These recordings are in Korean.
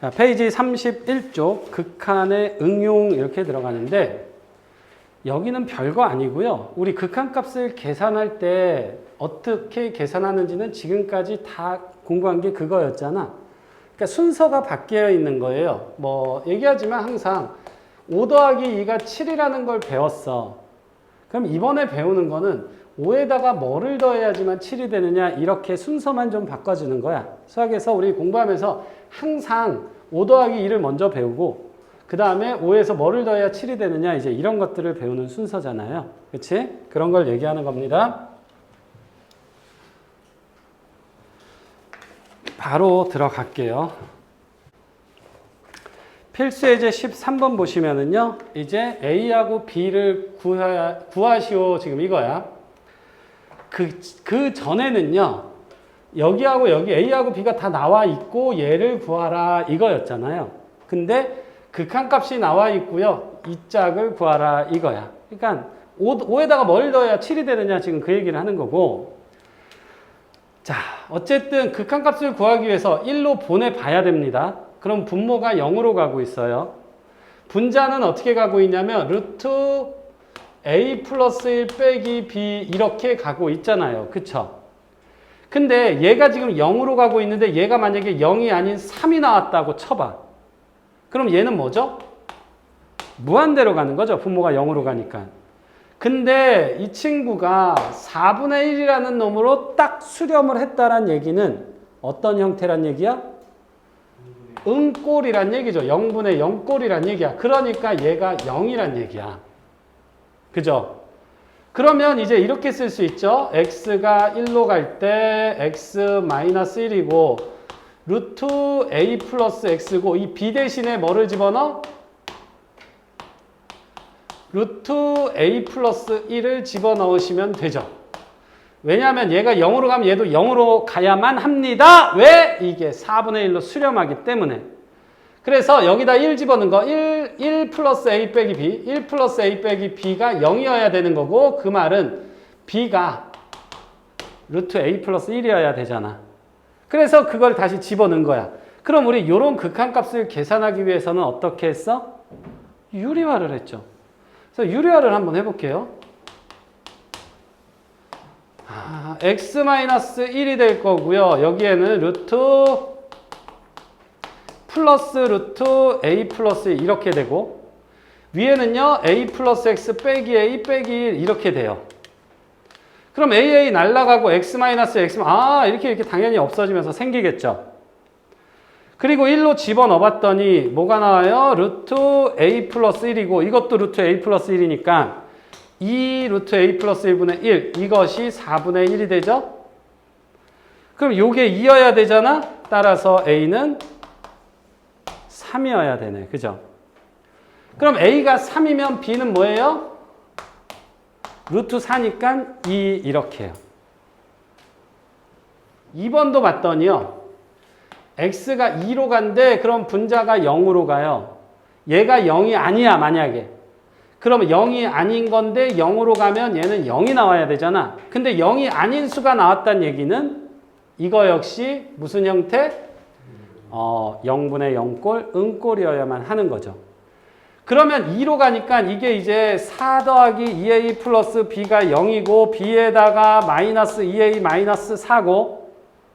자, 페이지 31쪽 극한의 응용 이렇게 들어가는데 여기는 별거 아니고요. 우리 극한값을 계산할 때 어떻게 계산하는지는 지금까지 다 공부한 게 그거였잖아. 그러니까 순서가 바뀌어 있는 거예요. 뭐 얘기하지만 항상 5 더하기 2가 7이라는 걸 배웠어. 그럼 이번에 배우는 거는 5에다가 뭐를 더해야지만 7이 되느냐 이렇게 순서만 좀 바꿔주는 거야. 수학에서 우리 공부하면서 항상 5 더하기 2를 먼저 배우고 그 다음에 5에서 뭐를 더해야 7이 되느냐 이제 이런 것들을 배우는 순서잖아요. 그치? 그런 걸 얘기하는 겁니다. 바로 들어갈게요. 필수 예제 13번 보시면은요. 이제 A하고 B를 구하, 구하시오 지금 이거야. 그, 그 전에는요. 여기하고 여기 A하고 B가 다 나와 있고 얘를 구하라 이거였잖아요. 근데 극한값이 나와 있고요. 이 짝을 구하라 이거야. 그러니까 5, 5에다가 뭘 넣어야 7이 되느냐 지금 그 얘기를 하는 거고. 자, 어쨌든 극한값을 구하기 위해서 1로 보내봐야 됩니다. 그럼 분모가 0으로 가고 있어요. 분자는 어떻게 가고 있냐면 루트 a 플러스 1 빼기 b 이렇게 가고 있잖아요. 그쵸? 근데 얘가 지금 0으로 가고 있는데 얘가 만약에 0이 아닌 3이 나왔다고 쳐봐. 그럼 얘는 뭐죠? 무한대로 가는 거죠. 분모가 0으로 가니까. 근데 이 친구가 4분의 1이라는 놈으로 딱 수렴을 했다란 얘기는 어떤 형태란 얘기야? 응꼴이란 얘기죠. 0분의 0꼴이란 얘기야. 그러니까 얘가 0이란 얘기야. 그죠? 그러면 이제 이렇게 쓸 수 있죠. x가 1로 갈 때 x 마이너스 1이고 루트 a 플러스 x고 이 b 대신에 뭐를 집어넣어? 루트 a 플러스 1을 집어넣으시면 되죠. 왜냐하면 얘가 0으로 가면 얘도 0으로 가야만 합니다. 왜? 이게 4분의 1로 수렴하기 때문에. 그래서 여기다 1 집어넣은 거 1, 1 플러스 a 빼기 b 1 플러스 a 빼기 b가 0이어야 되는 거고 그 말은 b가 루트 a 플러스 1이어야 되잖아. 그래서 그걸 다시 집어넣은 거야. 그럼 우리 이런 극한값을 계산하기 위해서는 어떻게 했어? 유리화를 했죠. 그래서 유리화를 한번 해볼게요. 아, x-1이 될 거고요. 여기에는 루트 플러스 루트 a 플러스 이렇게 되고 위에는요 a 플러스 x 빼기 a 빼기 1 이렇게 돼요. 그럼 AA 날라가고 x 마이너스 x 아 이렇게 이렇게 당연히 없어지면서 생기겠죠. 그리고 1로 집어넣어 봤더니 뭐가 나와요? 루트 a 플러스 1이고 이것도 루트 a 플러스 1이니까 2 루트 a 플러스 1분의 1 이것이 4분의 1이 되죠? 그럼 요게 2여야 되잖아? 따라서 a는 3이어야 되네. 그죠? 그럼 a가 3이면 b는 뭐예요? 루트 4니까 2 이렇게 해요. 2번도 봤더니요. x가 2로 간대. 그럼 분자가 0으로 가요. 얘가 0이 아니야, 만약에. 그러면 0이 아닌 건데 0으로 가면 얘는 0이 나와야 되잖아. 근데 0이 아닌 수가 나왔다는 얘기는 이거 역시 무슨 형태? 어, 0분의 0꼴, 응꼴이어야만 하는 거죠. 그러면 2로 가니까 이게 이제 4 더하기 2a 플러스 b가 0이고 b에다가 마이너스 2a 마이너스 4고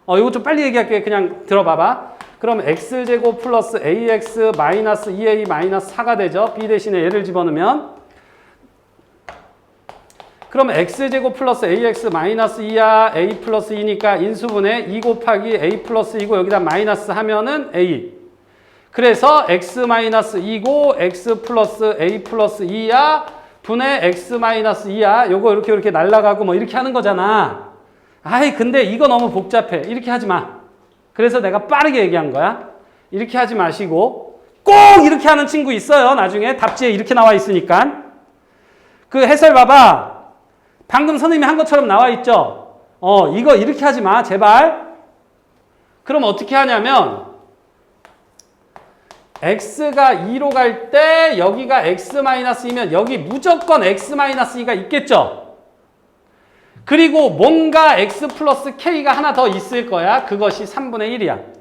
어, 이거 좀 빨리 얘기할게. 그냥 들어봐봐. 그럼 x제곱 플러스 ax 마이너스 2a 마이너스 4가 되죠. b 대신에 얘를 집어넣으면 그럼 x제곱 플러스 ax 마이너스 2야 a 플러스 2니까 인수분해 2 곱하기 a 플러스 2고 여기다 마이너스 하면은 a. 그래서 x 마이너스 2고 x 플러스 a 플러스 2야 분의 x 마이너스 2야 요거 이렇게 이렇게 날라가고 뭐 이렇게 하는 거잖아. 아이 근데 이거 너무 복잡해. 이렇게 하지 마. 그래서 내가 빠르게 얘기한 거야. 이렇게 하지 마시고 꼭 이렇게 하는 친구 있어요 나중에. 답지에 이렇게 나와 있으니까. 그 해설 봐봐 방금 선생님이 한 것처럼 나와 있죠 어 이거 이렇게 하지 마 제발 그럼 어떻게 하냐면 x가 2로 갈 때 여기가 x-2면 여기 무조건 x-2가 있겠죠. 그리고 뭔가 x 플러스 k가 하나 더 있을 거야. 그것이 3분의 1이야.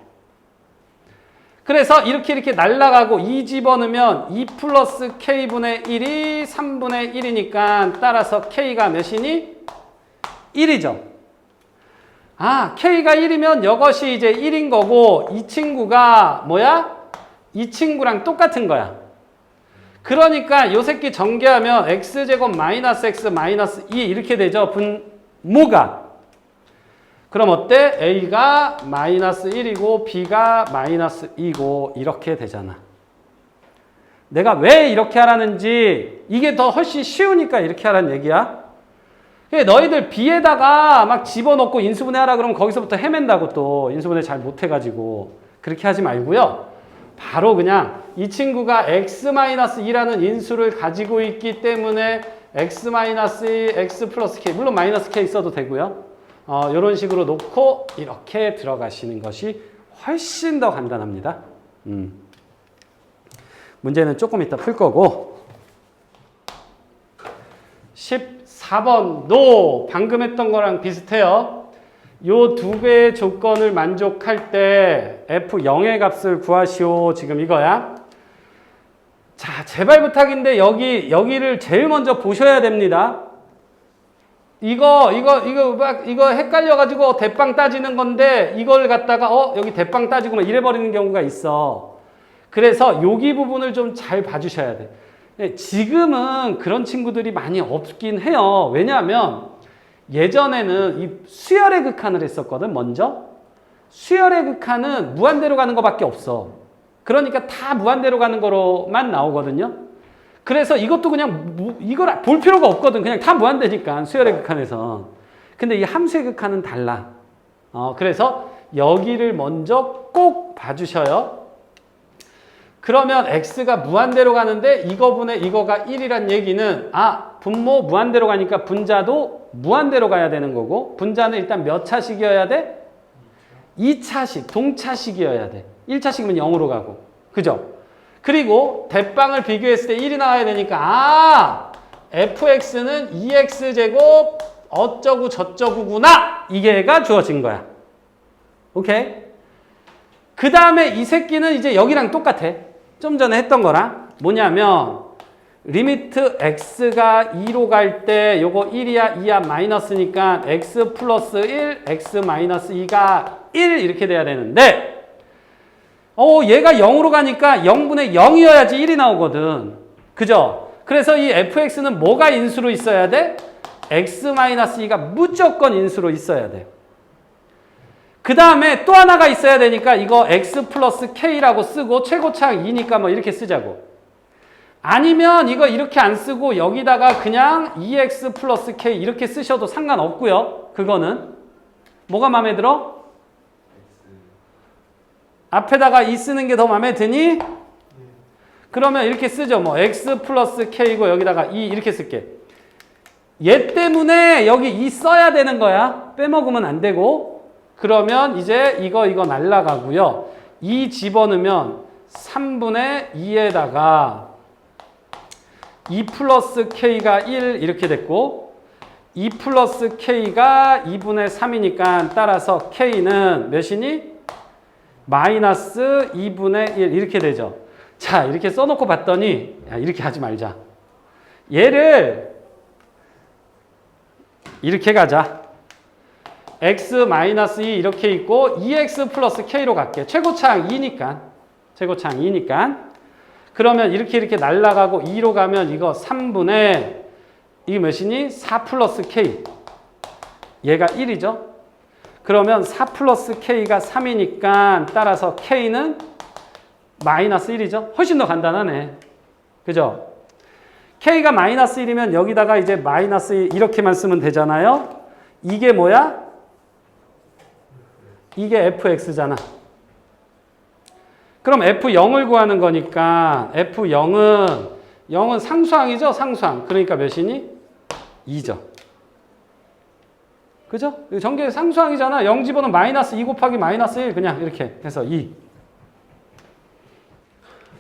그래서 이렇게 이렇게 날라가고 2 집어넣으면 2 플러스 k분의 1이 3분의 1이니까 따라서 k가 몇이니? 1이죠. 아, k가 1이면 이것이 이제 1인 거고 이 친구가 뭐야? 이 친구랑 똑같은 거야. 그러니까 요 새끼 전개하면 x제곱 마이너스 x 마이너스 2 이렇게 되죠. 분모가. 그럼 어때? a가 마이너스 1이고 b가 마이너스 2고 이렇게 되잖아. 내가 왜 이렇게 하라는지 이게 더 훨씬 쉬우니까 이렇게 하라는 얘기야. 너희들 b에다가 막 집어넣고 인수분해 하라 그러면 거기서부터 헤맨다고 또 인수분해 잘 못해가지고 그렇게 하지 말고요. 바로 그냥 이 친구가 x-2라는 인수를 가지고 있기 때문에 x-2, x 플러스 k 물론 마이너스 k 써도 되고요. 어, 이런 식으로 놓고 이렇게 들어가시는 것이 훨씬 더 간단합니다. 음. 문제는 조금 이따 풀 거고 14번도 방금 했던 거랑 비슷해요. 요 두 개의 조건을 만족할 때 F0의 값을 구하시오. 지금 이거야. 자, 제발 부탁인데 여기 여기를 제일 먼저 보셔야 됩니다. 이거 이거 이거 막 이거 헷갈려 가지고 대빵 따지는 건데 이걸 갖다가 어, 여기 대빵 따지고 막 이래 버리는 경우가 있어. 그래서 여기 부분을 좀 잘 봐 주셔야 돼. 네, 지금은 그런 친구들이 많이 없긴 해요. 왜냐하면 예전에는 이 수열의 극한을 했었거든, 먼저. 수열의 극한은 무한대로 가는 것밖에 없어. 그러니까 다 무한대로 가는 거로만 나오거든요. 그래서 이것도 그냥 무, 이걸 볼 필요가 없거든. 그냥 다 무한대니까, 수열의 극한에서. 근데 이 함수의 극한은 달라. 어, 그래서 여기를 먼저 꼭 봐주셔요. 그러면 x가 무한대로 가는데 이거분의 이거가 1이란 얘기는 아 분모 무한대로 가니까 분자도 무한대로 가야 되는 거고 분자는 일단 몇 차식이어야 돼? 2차식, 동차식이어야 돼. 1차식이면 0으로 가고. 그죠? 그리고 대빵을 비교했을 때 1이 나와야 되니까 아 fx는 2x제곱 어쩌고 저쩌구구나 이게가 주어진 거야. 오케이? 그 다음에 이 새끼는 이제 여기랑 똑같아. 좀 전에 했던 거랑 뭐냐면 리미트 x가 2로 갈 때 요거 1이야 2야 마이너스니까 x 플러스 1 x 마이너스 2가 1 이렇게 돼야 되는데 어 얘가 0으로 가니까 0분의 0이어야지 1이 나오거든 그죠? 그래서 이 fx는 뭐가 인수로 있어야 돼? x 마이너스 2가 무조건 인수로 있어야 돼 그 다음에 또 하나가 있어야 되니까 이거 x 플러스 k라고 쓰고 최고차항 2니까 뭐 이렇게 쓰자고. 아니면 이거 이렇게 안 쓰고 여기다가 그냥 2x 플러스 k 이렇게 쓰셔도 상관없고요. 그거는. 뭐가 마음에 들어? 앞에다가 2 쓰는 게 더 마음에 드니? 그러면 이렇게 쓰죠. 뭐 x 플러스 k고 여기다가 2 이렇게 쓸게. 얘 때문에 여기 2 써야 되는 거야. 빼먹으면 안 되고. 그러면 이제 이거 이거 날라가고요. 2 집어넣으면 3분의 2에다가 2 플러스 k가 1 이렇게 됐고 2 플러스 k가 2분의 3이니까 따라서 k는 몇이니? 마이너스 2분의 1 이렇게 되죠. 자 이렇게 써놓고 봤더니 야, 이렇게 하지 말자. 얘를 이렇게 가자. x-2 이렇게 있고 2x 플러스 k로 갈게. 최고차항 2니까. 최고차항 2니까. 그러면 이렇게 이렇게 날라가고 2로 가면 이거 3분의 이게 몇이니? 4 플러스 k. 얘가 1이죠. 그러면 4 플러스 k가 3이니까 따라서 k는 마이너스 1이죠. 훨씬 더 간단하네. 그죠? k가 마이너스 1이면 여기다가 이제 마이너스 1 이렇게만 쓰면 되잖아요. 이게 뭐야? 이게 fx잖아. 그럼 f0을 구하는 거니까 f0은 0은 상수항이죠? 상수항. 그러니까 몇이니? 2죠. 그죠? 전개 상수항이잖아. 0 집어는 마이너스 2 곱하기 마이너스 1 그냥 이렇게 해서 2.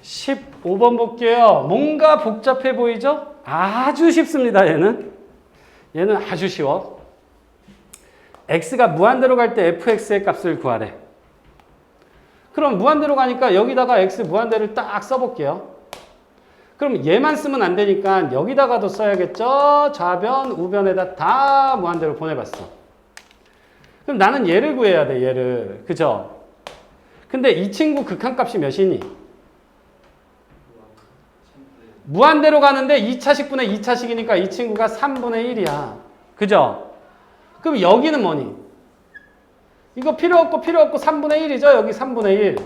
15번 볼게요. 뭔가 복잡해 보이죠? 아주 쉽습니다. 얘는. 얘는 아주 쉬워. x가 무한대로 갈 때 fx의 값을 구하래. 그럼 무한대로 가니까 여기다가 x 무한대를 딱 써볼게요. 그럼 얘만 쓰면 안 되니까 여기다가도 써야겠죠? 좌변, 우변에다 다 무한대로 보내봤어. 그럼 나는 얘를 구해야 돼, 얘를. 그죠? 근데 이 친구 극한값이 몇이니? 무한대로 가는데 2차식분의 2차식이니까 이 친구가 3분의 1이야. 그죠? 그럼 여기는 뭐니? 이거 필요 없고 필요 없고 3분의 1이죠? 여기 3분의 1.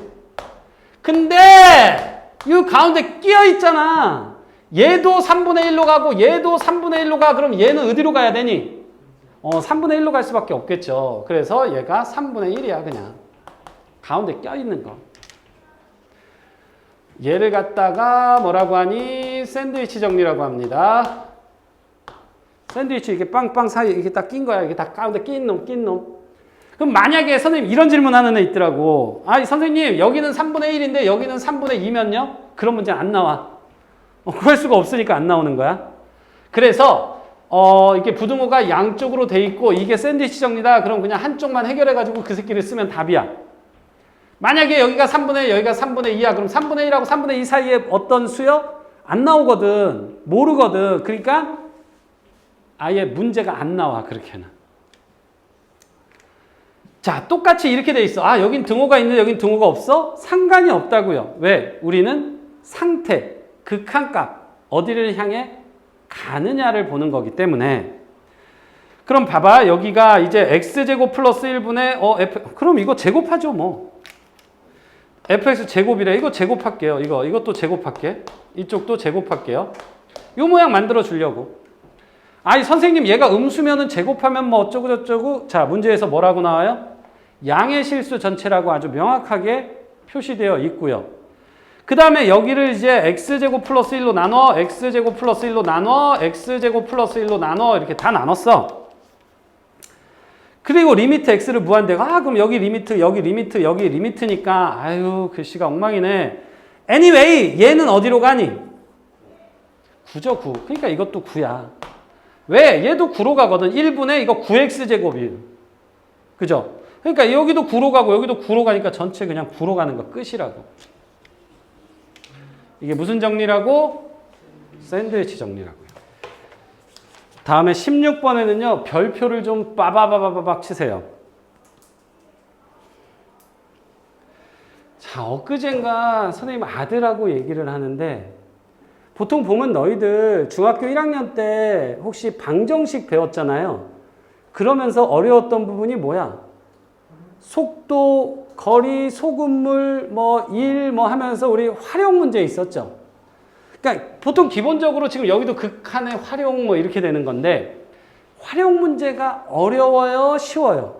근데 이 가운데 끼어 있잖아. 얘도 3분의 1로 가고 얘도 3분의 1로 가. 그럼 얘는 어디로 가야 되니? 어, 3분의 1로 갈 수밖에 없겠죠. 그래서 얘가 3분의 1이야, 그냥. 가운데 껴 있는 거. 얘를 갖다가 뭐라고 하니? 샌드위치 정리라고 합니다. 샌드위치 이렇게 빵빵 사이 이게 딱 낀 거야. 이게 다 가운데 낀 놈, 낀 놈. 그럼 만약에 선생님 이런 질문 하는 애 있더라고. 아, 선생님, 여기는 3분의 1인데 여기는 3분의 2면요? 그런 문제 안 나와. 어, 구할 수가 없으니까 안 나오는 거야. 그래서, 어, 이게 부등호가 양쪽으로 돼 있고 이게 샌드위치 정리다. 그럼 그냥 한쪽만 해결해 가지고 그 새끼를 쓰면 답이야. 만약에 여기가 3분의 1, 여기가 3분의 2야. 그럼 3분의 1하고 3분의 2 사이에 어떤 수요? 안 나오거든. 모르거든. 그러니까 아예 문제가 안 나와. 그렇게는. 자, 똑같이 이렇게 돼 있어. 아, 여긴 등호가 있는데 여긴 등호가 없어? 상관이 없다고요. 왜? 우리는 상태, 극한값, 어디를 향해 가느냐를 보는 거기 때문에. 그럼 봐봐. 여기가 이제 x제곱 플러스 1분의 어, f. 그럼 이거 제곱하죠, 뭐. fx 제곱이래. 이거 제곱할게요. 이거, 이것도 제곱할게. 이쪽도 제곱할게요. 요 모양 만들어 주려고. 아니, 선생님, 얘가 음수면은 제곱하면 뭐 어쩌고 저쩌고. 자, 문제에서 뭐라고 나와요? 양의 실수 전체라고 아주 명확하게 표시되어 있고요. 그 다음에 여기를 이제 x제곱 플러스 1로 나눠, x제곱 플러스 1로 나눠, x제곱 플러스 1로 나눠 이렇게 다 나눴어. 그리고 리미트 x를 무한대고 아 그럼 여기 리미트 여기 리미트 여기 리미트니까 아유 글씨가 엉망이네. anyway 얘는 어디로 가니? 9죠 9. 그러니까 이것도 9야. 왜? 얘도 9로 가거든. 1분의 이거 9x제곱이. 그죠? 그러니까 여기도 9로 가고 여기도 9로 가니까 전체 그냥 9로 가는 거 끝이라고. 이게 무슨 정리라고? 샌드위치 정리라고요. 다음에 16번에는요. 별표를 좀 빠바바바박 치세요. 자, 엊그젠가 선생님 아들하고 얘기를 하는데 보통 보면 너희들 중학교 1학년 때 혹시 방정식 배웠잖아요. 그러면서 어려웠던 부분이 뭐야? 속도, 거리, 소금물, 뭐, 일, 뭐 하면서 우리 활용 문제 있었죠. 그러니까 보통 기본적으로 지금 여기도 극한의 활용 뭐 이렇게 되는 건데, 활용 문제가 어려워요? 쉬워요?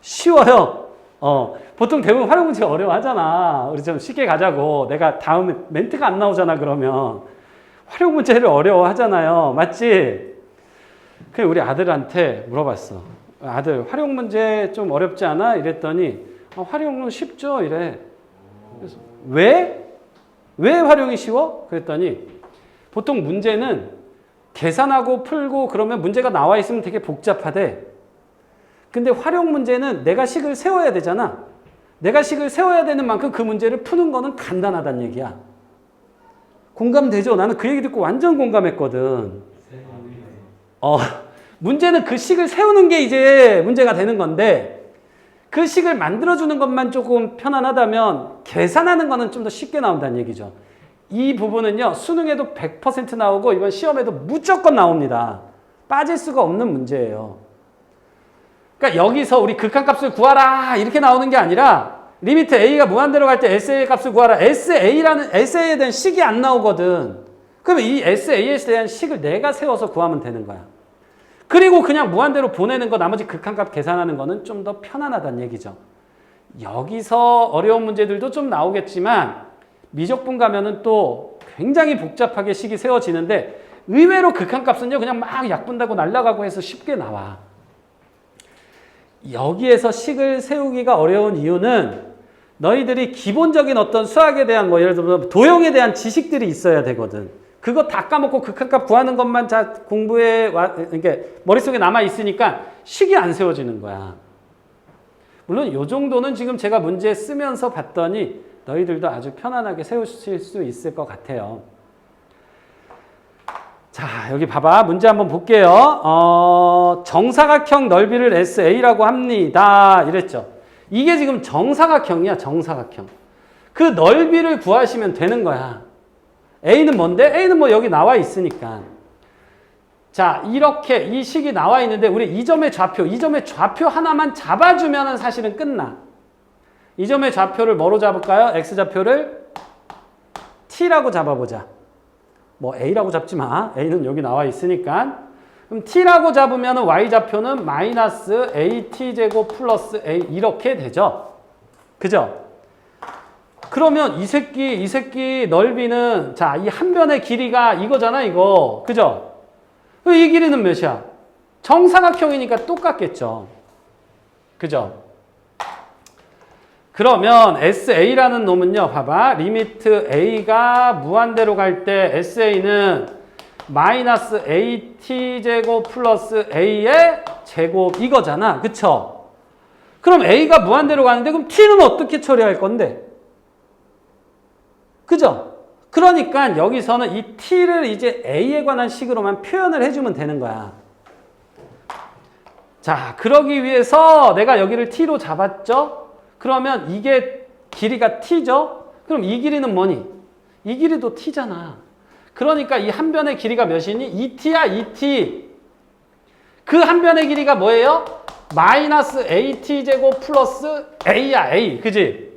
쉬워요. 어, 보통 대부분 활용 문제 어려워하잖아. 우리 좀 쉽게 가자고. 내가 다음에 멘트가 안 나오잖아, 그러면. 활용 문제를 어려워하잖아요. 맞지? 그 우리 아들한테 물어봤어. 아들 활용 문제 좀 어렵지 않아? 이랬더니 아, 활용은 쉽죠 이래. 그래서 왜? 왜 활용이 쉬워? 그랬더니 보통 문제는 계산하고 풀고 그러면 문제가 나와 있으면 되게 복잡하대. 근데 활용 문제는 내가 식을 세워야 되잖아. 내가 식을 세워야 되는 만큼 그 문제를 푸는 거는 간단하다는 얘기야. 공감되죠? 나는 그 얘기 듣고 완전 공감했거든. 어, 문제는 그 식을 세우는 게 이제 문제가 되는 건데 그 식을 만들어주는 것만 조금 편안하다면 계산하는 거는 좀 더 쉽게 나온다는 얘기죠. 이 부분은요, 수능에도 100% 나오고 이번 시험에도 무조건 나옵니다. 빠질 수가 없는 문제예요. 그러니까 여기서 우리 극한값을 구하라 이렇게 나오는 게 아니라 리미트 a가 무한대로 갈 때 SA 값을 구하라. SA라는 SA에 대한 식이 안 나오거든. 그러면 이 SA에 대한 식을 내가 세워서 구하면 되는 거야. 그리고 그냥 무한대로 보내는 거 나머지 극한값 계산하는 거는 좀 더 편안하다는 얘기죠. 여기서 어려운 문제들도 좀 나오겠지만 미적분 가면은 또 굉장히 복잡하게 식이 세워지는데 의외로 극한값은요 그냥 막 약분다고 날라가고 해서 쉽게 나와. 여기에서 식을 세우기가 어려운 이유는 너희들이 기본적인 어떤 수학에 대한 뭐 예를 들면 도형에 대한 지식들이 있어야 되거든. 그거 다 까먹고 극한값 구하는 것만 자 공부에 와, 이게 머릿속에 남아 있으니까 식이 안 세워지는 거야. 물론 요 정도는 지금 제가 문제 쓰면서 봤더니 너희들도 아주 편안하게 세우실 수 있을 것 같아요. 자, 여기 봐봐. 문제 한번 볼게요. 어, 정사각형 넓이를 SA라고 합니다. 이랬죠. 이게 지금 정사각형이야, 정사각형. 그 넓이를 구하시면 되는 거야. A는 뭔데? A는 뭐 여기 나와 있으니까. 자, 이렇게 이 식이 나와 있는데 우리 이 점의 좌표, 이 점의 좌표 하나만 잡아주면 사실은 끝나. 이 점의 좌표를 뭐로 잡을까요? X좌표를 T라고 잡아보자. 뭐 A라고 잡지 마. A는 여기 나와 있으니까. 그럼 T라고 잡으면 Y좌표는 마이너스 AT제곱 플러스 A 이렇게 되죠. 그죠? 그러면 이 새끼, 이 새끼 넓이는 자, 이 한 변의 길이가 이거잖아, 이거. 그죠? 이 길이는 몇이야? 정사각형이니까 똑같겠죠. 그죠? 그러면 SA라는 놈은요, 봐봐. 리미트 A가 무한대로 갈 때 SA는 마이너스 AT제곱 플러스 A의 제곱 이거잖아. 그쵸? 그럼 A가 무한대로 가는데 그럼 T는 어떻게 처리할 건데? 그죠? 그러니까 여기서는 이 t를 이제 a에 관한 식으로만 표현을 해주면 되는 거야. 자, 그러기 위해서 내가 여기를 t로 잡았죠? 그러면 이게 길이가 t죠? 그럼 이 길이는 뭐니? 이 길이도 t잖아. 그러니까 이 한 변의 길이가 몇이니? 2t야, 2t. 그 한 변의 길이가 뭐예요? 마이너스 at제곱 플러스 a야, a. 그지?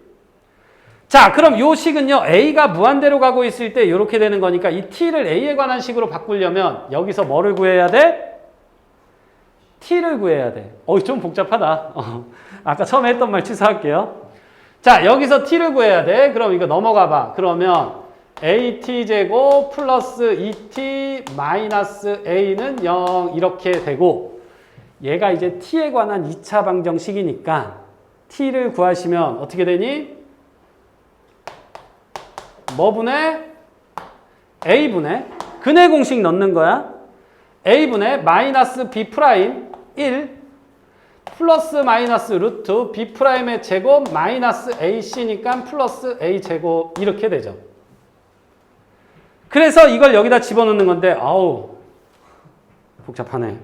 자, 그럼 요 식은요, a가 무한대로 가고 있을 때 이렇게 되는 거니까 이 t를 a에 관한 식으로 바꾸려면 여기서 뭐를 구해야 돼? t를 구해야 돼. 어, 좀 복잡하다. 어, 아까 처음에 했던 말 취소할게요. 자, 여기서 t를 구해야 돼. 그럼 이거 넘어가 봐. 그러면 at제곱 플러스 2t 마이너스 a는 0 이렇게 되고 얘가 이제 t에 관한 2차 방정식이니까 t를 구하시면 어떻게 되니? 뭐 분의 a분의 근의 공식 넣는 거야. a분의 마이너스 b 프라임 1 플러스 마이너스 루트 b 프라임의 제곱 마이너스 ac니까 플러스 a 제곱 이렇게 되죠. 그래서 이걸 여기다 집어넣는 건데 아우 복잡하네.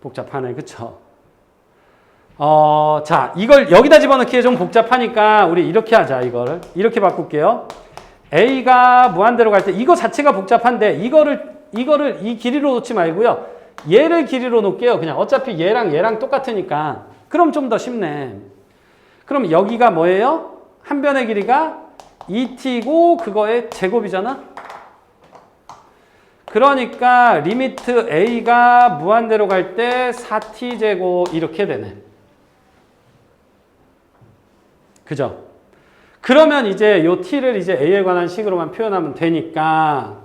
복잡하네. 그쵸? 어, 자, 이걸 여기다 집어넣기에 좀 복잡하니까 우리 이렇게 하자, 이거를. 이렇게 바꿀게요. A가 무한대로 갈 때 이거 자체가 복잡한데 이거를 이거를 이 길이로 놓지 말고요. 얘를 길이로 놓을게요. 그냥 어차피 얘랑 얘랑 똑같으니까. 그럼 좀 더 쉽네. 그럼 여기가 뭐예요? 한 변의 길이가 2t고 그거의 제곱이잖아. 그러니까 리미트 a가 무한대로 갈 때 4t 제곱 이렇게 되네. 그죠? 그러면 이제 요 t를 이제 a에 관한 식으로만 표현하면 되니까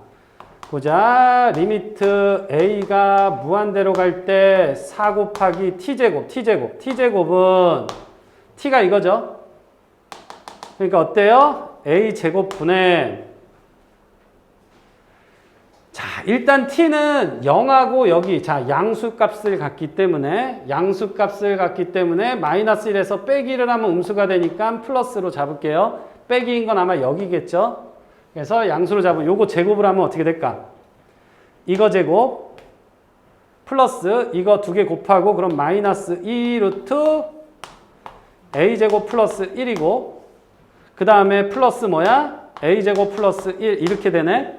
보자. 리미트 a가 무한대로 갈 때 4 곱하기 t제곱, t제곱, t제곱은 t가 이거죠? 그러니까 어때요? a제곱분의 자, 일단 t는 0하고 여기 자 양수값을 갖기 때문에 양수값을 갖기 때문에 마이너스 1에서 빼기를 하면 음수가 되니까 플러스로 잡을게요. 빼기인 건 아마 여기겠죠. 그래서 양수로 잡으면 요거 제곱을 하면 어떻게 될까? 이거 제곱 플러스 이거 두 개 곱하고 그럼 마이너스 2 루트 a 제곱 플러스 1이고 그 다음에 플러스 뭐야? a 제곱 플러스 1 이렇게 되네.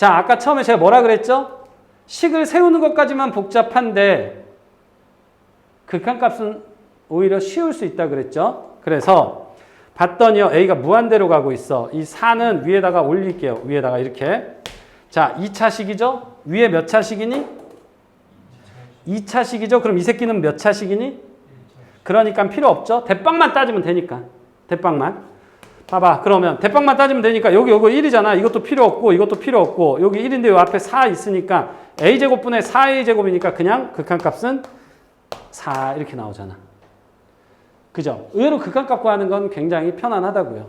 자, 아까 처음에 제가 뭐라 그랬죠? 식을 세우는 것까지만 복잡한데 극한값은 오히려 쉬울 수 있다 그랬죠? 그래서 봤더니요. A가 무한대로 가고 있어. 이 4는 위에다가 올릴게요. 위에다가 이렇게. 자, 2차식이죠? 위에 몇 차식이니? 2차식이죠? 그럼 이 새끼는 몇 차식이니? 그러니까 필요 없죠? 대빵만 따지면 되니까. 대빵만. 봐봐. 그러면 대빵만 따지면 되니까 여기 요거 1이잖아. 이것도 필요 없고 이것도 필요 없고 여기 1인데 요 앞에 4 있으니까 a제곱분의 4a제곱이니까 그냥 극한값은 4 이렇게 나오잖아. 그죠? 의외로 극한값 구하는 건 굉장히 편안하다고요.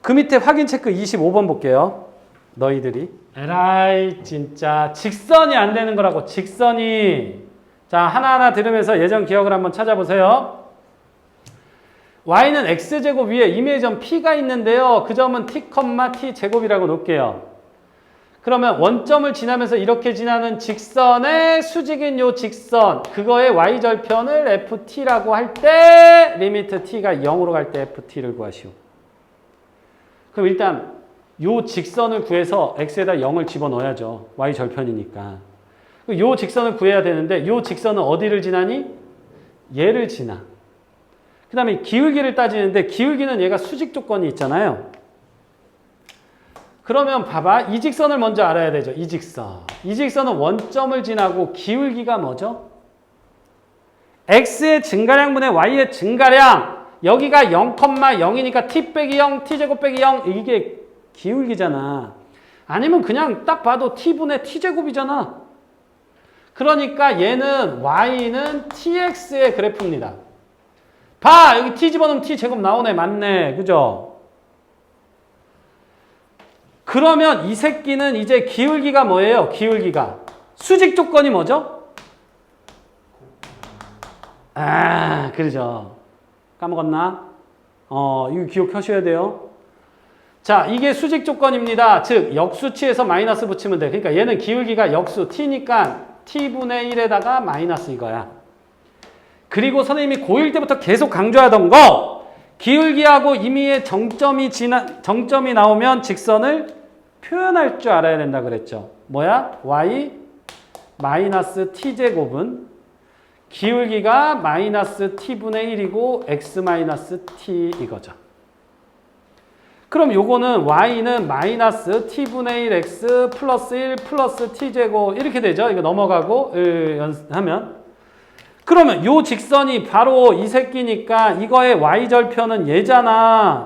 그 밑에 확인 체크 25번 볼게요. 너희들이. 에라이 진짜 직선이 안 되는 거라고 직선이 자 하나하나 들으면서 예전 기억을 한번 찾아보세요 y는 x제곱 위에 이미점 p가 있는데요 그 점은 t, t 제곱이라고 놓을게요 그러면 원점을 지나면서 이렇게 지나는 직선의 수직인 요 직선 그거의 y절편을 ft라고 할 때 리미트 t가 0으로 갈 때 ft를 구하시오 그럼 일단 요 직선을 구해서 x에다 0을 집어넣어야죠. y 절편이니까. 요 직선을 구해야 되는데 요 직선은 어디를 지나니? 얘를 지나. 그 다음에 기울기를 따지는데 기울기는 얘가 수직 조건이 있잖아요. 그러면 봐봐. 이 직선을 먼저 알아야 되죠. 이 직선. 이 직선은 원점을 지나고 기울기가 뭐죠? x의 증가량분의 y의 증가량. 여기가 0,0이니까 t 빼기 0, t 제곱 빼기 0 이게 기울기잖아. 아니면 그냥 딱 봐도 t분의 t제곱이잖아. 그러니까 얘는 y는 tx의 그래프입니다. 봐! 여기 t 집어넣으면 t제곱 나오네. 맞네. 그죠? 그러면 이 새끼는 이제 기울기가 뭐예요? 기울기가. 수직 조건이 뭐죠? 아, 그러죠. 까먹었나? 어, 이거 기억하셔야 돼요. 자, 이게 수직 조건입니다. 즉, 역수치에서 마이너스 붙이면 돼. 그러니까 얘는 기울기가 역수 t니까 t분의 1에다가 마이너스 이거야. 그리고 선생님이 고1 때부터 계속 강조하던 거, 기울기하고 임의의 정점이 지나, 정점이 나오면 직선을 표현할 줄 알아야 된다 그랬죠. 뭐야? y 마이너스 t제곱은 기울기가 마이너스 t분의 1이고 x 마이너스 t 이거죠. 그럼 요거는 y는 마이너스 t분의 1x 플러스 1 플러스 t제곱 이렇게 되죠. 이거 넘어가고 하면 그러면 요 직선이 바로 이 새끼니까 이거의 y절편은 얘잖아.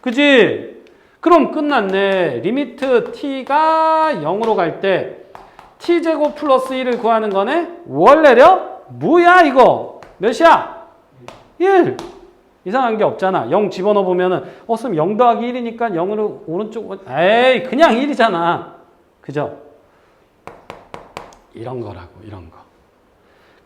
그지? 그럼 끝났네. 리미트 t가 0으로 갈 때 t제곱 플러스 1을 구하는 거네? 원래려? 뭐야 이거? 몇이야? 1. 이상한 게 없잖아. 0 집어넣어 보면은 어, 그럼 0 더하기 1이니까 0으로 오른쪽 에이, 그냥 1이잖아. 그죠? 이런 거라고. 이런 거.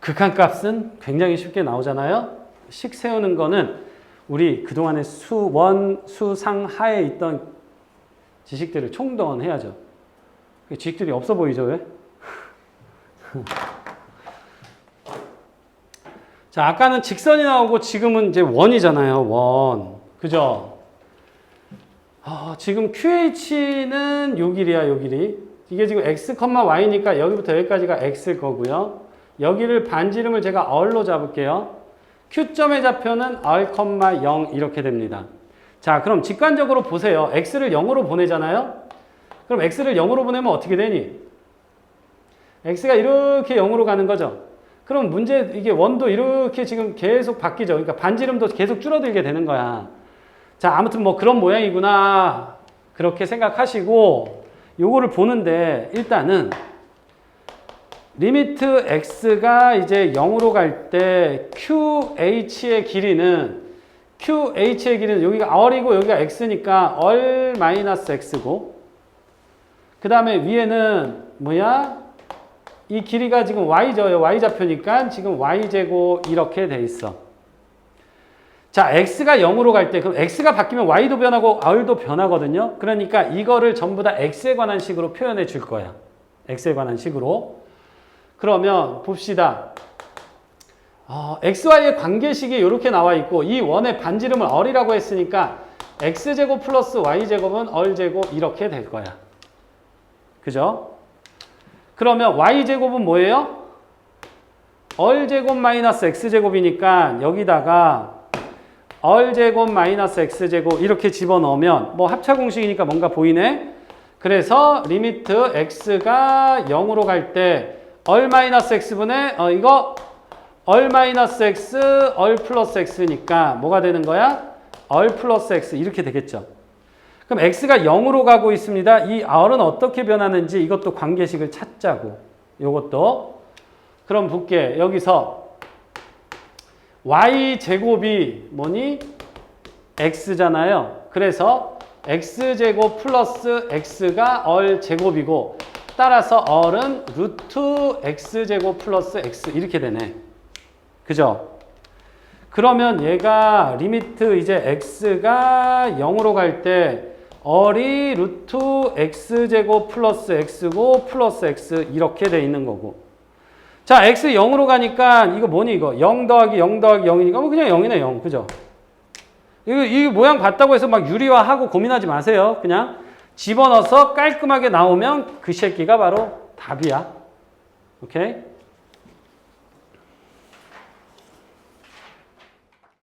극한값은 굉장히 쉽게 나오잖아요. 식 세우는 거는 우리 그동안에 수원, 수상, 하에 있던 지식들을 총동원해야죠. 그 지식들이 없어 보이죠, 왜? 자, 아까는 직선이 나오고 지금은 이제 원이잖아요. 원. 그죠? 아, 지금 QH는 요 길이야, 요 길이. 이게 지금 x, y니까 여기부터 여기까지가 x일 거고요. 여기를 반지름을 제가 얼로 잡을게요. Q점의 좌표는 r, 0 이렇게 됩니다. 자, 그럼 직관적으로 보세요. x를 0으로 보내잖아요. 그럼 x를 0으로 보내면 어떻게 되니? x가 이렇게 0으로 가는 거죠. 그럼 문제 이게 원도 이렇게 지금 계속 바뀌죠. 그러니까 반지름도 계속 줄어들게 되는 거야. 자, 아무튼 뭐 그런 모양이구나. 그렇게 생각하시고 요거를 보는데 일단은 리미트 x가 이제 0으로 갈 때 qh의 길이는 qh의 길이는 여기가 얼이고 여기가 x니까 얼 마이너스 x고 그 다음에 위에는 뭐야? 이 길이가 지금 y죠. y좌표니까 지금 y제곱 이렇게 돼 있어. 자, x가 0으로 갈 때 그럼 x가 바뀌면 y도 변하고 r도 변하거든요. 그러니까 이거를 전부 다 x에 관한 식으로 표현해 줄 거야. x에 관한 식으로. 그러면 봅시다. 어, xy의 관계식이 이렇게 나와 있고 이 원의 반지름을 얼이라고 했으니까 x제곱 플러스 y제곱은 얼제곱 이렇게 될 거야. 그죠? 그러면 y제곱은 뭐예요? 얼제곱 마이너스 x제곱이니까 여기다가 얼제곱 마이너스 x제곱 이렇게 집어넣으면 뭐 합차 공식이니까 뭔가 보이네. 그래서 리미트 x가 0으로 갈 때 얼 마이너스 x분의 어 이거 얼 마이너스 x 얼 플러스 x니까 뭐가 되는 거야? 얼 플러스 x 이렇게 되겠죠. 그럼 x가 0으로 가고 있습니다. 이 r은 어떻게 변하는지 이것도 관계식을 찾자고. 요것도. 그럼 볼게. 여기서 y 제곱이 뭐니? x잖아요. 그래서 x제곱 플러스 x가 얼 제곱이고 따라서 얼은 루트 x제곱 플러스 x 이렇게 되네. 그죠? 그러면 얘가 리미트 이제 x가 0으로 갈 때 얼이 루트 x제곱 플러스 x고 플러스 x 이렇게 돼 있는 거고 자 x 0으로 가니까 이거 뭐니 이거 0 더하기 0 더하기 0이니까 뭐 그냥 0이네 0 그죠? 이거 이 모양 같다고 해서 막 유리화하고 고민하지 마세요 그냥 집어넣어서 깔끔하게 나오면 그 새끼가 바로 답이야 오케이?